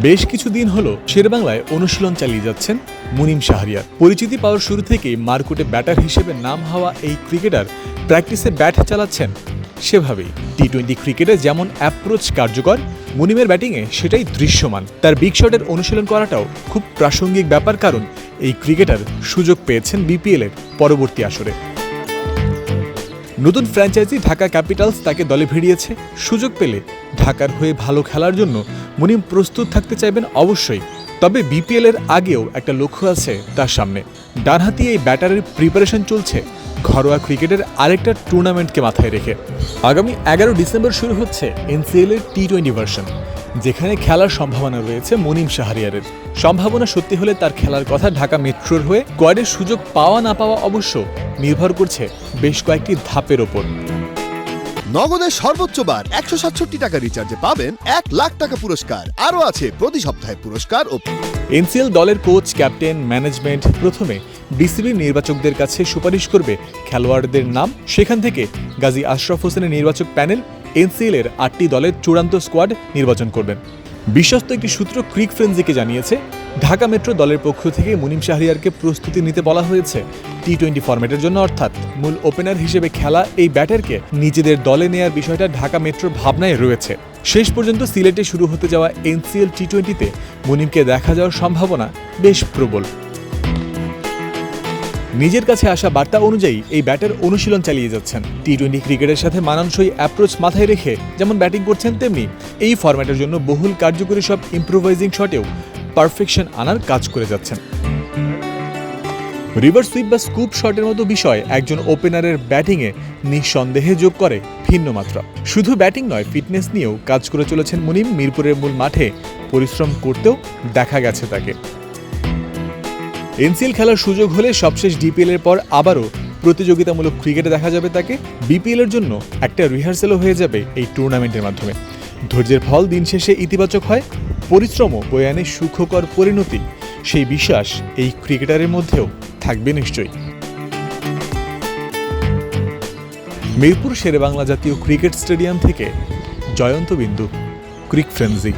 বেশ কিছুদিন হলো শেরবাংলায় অনুশীলন চালিয়ে যাচ্ছেন মুনিম শাহরিয়ার। পরিচিতি পাওয়ার শুরু থেকেই মার্কুটে ব্যাটার হিসেবে নাম হওয়া এই ক্রিকেটার প্র্যাকটিসে ব্যাট চালাচ্ছেন সেভাবেই। টি টোয়েন্টি ক্রিকেটে যেমন অ্যাপ্রোচ কার্যকর, মুনিমের ব্যাটিংয়ে সেটাই দৃশ্যমান। তার বিগ শটের অনুশীলন করাটাও খুব প্রাসঙ্গিক ব্যাপার কারণ এই ক্রিকেটার সুযোগ পেয়েছেন বিপিএলের পরবর্তী আসরে। নতুন ফ্র্যাঞ্চাইজি ঢাকা ক্যাপিটালস তাকে দলে ভিড়িয়েছে। সুযোগ পেলে ঢাকার হয়ে ভালো খেলার জন্য মুনিম প্রস্তুত থাকতে চাইবেন অবশ্যই। তবে বিপিএলের আগেও একটা লক্ষ্য আছে তার সামনে। ডানহাতি এই ব্যাটারের প্রিপারেশন চলছে। ঘরোয়া ক্রিকেটের আরেকটা টুর্নামেন্টকে মাথায় রেখে। আগামী এগারো ডিসেম্বর শুরু হচ্ছে এনসিএল এর টি টোয়েন্টি ভার্সন যেখানে খেলার সম্ভাবনা রয়েছে মুনিম শাহরিয়ারের। সম্ভাবনা সত্যি হলে তার খেলার কথা ঢাকা মেট্রোর হয়ে কোয়াডের সুযোগ পাওয়া না পাওয়া অবশ্য নির্ভর করছে বেশ কয়েকটি ধাপের ওপর। নগদের সর্বোচ্চ বার একশো সাতষট্টি টাকা রিচার্জে পাবেন এক লাখ টাকা পুরস্কার। আরও আছে প্রতি সপ্তাহে পুরস্কার ও এনসিএল দলের কোচ, ক্যাপ্টেন, ম্যানেজমেন্ট প্রথমে বিসিবি নির্বাচকদের কাছে সুপারিশ করবে খেলোয়াড়দের নাম। সেখান থেকে গাজী আশরাফ হোসেনের নির্বাচক প্যানেল এনসিএল এর আটটি দলের চূড়ান্ত স্কোয়াড নির্বাচন করবেন। বিশ্বস্ত একটি সূত্র ক্রিক ফ্রেন্সিকে জানিয়েছে ঢাকা মেট্রো দলের পক্ষ থেকে মুনিম শাহরিয়ারকে প্রস্তুতি নিতে বলা হয়েছে। টি টোয়েন্টি ফরম্যাটের জন্য অর্থাৎ মূল ওপেনার হিসেবে খেলা এই ব্যাটারকে নিজেদের দলে নেয়ার বিষয়টা ঢাকা মেট্রোর ভাবনায় রয়েছে। শেষ পর্যন্ত সিলেটে শুরু হতে যাওয়া এনসিএল টি টোয়েন্টিতে মুনিমকে দেখা যাওয়ার সম্ভাবনা বেশ প্রবল। নিজের কাছে আসা বার্তা অনুযায়ী এই ব্যাটার অনুশীলন চালিয়ে যাচ্ছেন। টি টোয়েন্টি ক্রিকেটের সাথে মানানসই অ্যাপ্রোচ মাথায় রেখে যেমন ব্যাটিং করছেন, তেমনি এই ফরম্যাটের জন্য বহুল কার্যকরী সব ইম্প্রোভাইজিং শটেও পারফেকশন আনার কাজ করে যাচ্ছেন। রিভার সুইপ বা স্কুপ শটের মতো বিষয় একজন ওপেনারের ব্যাটিংয়ে নিঃসন্দেহে যোগ করে ভিন্ন মাত্রা। শুধু ব্যাটিং নয়, ফিটনেস নিয়েও কাজ করে চলেছেন মুনিম। মিরপুরের মূল মাঠে পরিশ্রম করতেও দেখা গেছে তাকে। এনসিএল খেলার সুযোগ হলে সবশেষ ডিপিএল এর পর আবারও প্রতিযোগিতামূলক ক্রিকেটে দেখা যাবে তাকে। বিপিএল এর জন্য একটা রিহার্সেলও হয়ে যাবে এই টুর্নামেন্টের মাধ্যমে। ধৈর্যের ফল দিন শেষে ইতিবাচক হয় পরিশ্রম বয়ে আনে সুখকর পরিণতি। সেই বিশ্বাস এই ক্রিকেটারের মধ্যেও থাকবে নিশ্চয়ই। মিরপুর শেরেবাংলা জাতীয় ক্রিকেট স্টেডিয়াম থেকে জয়ন্ত বিন্দু, ক্রিক ফ্রেন্সি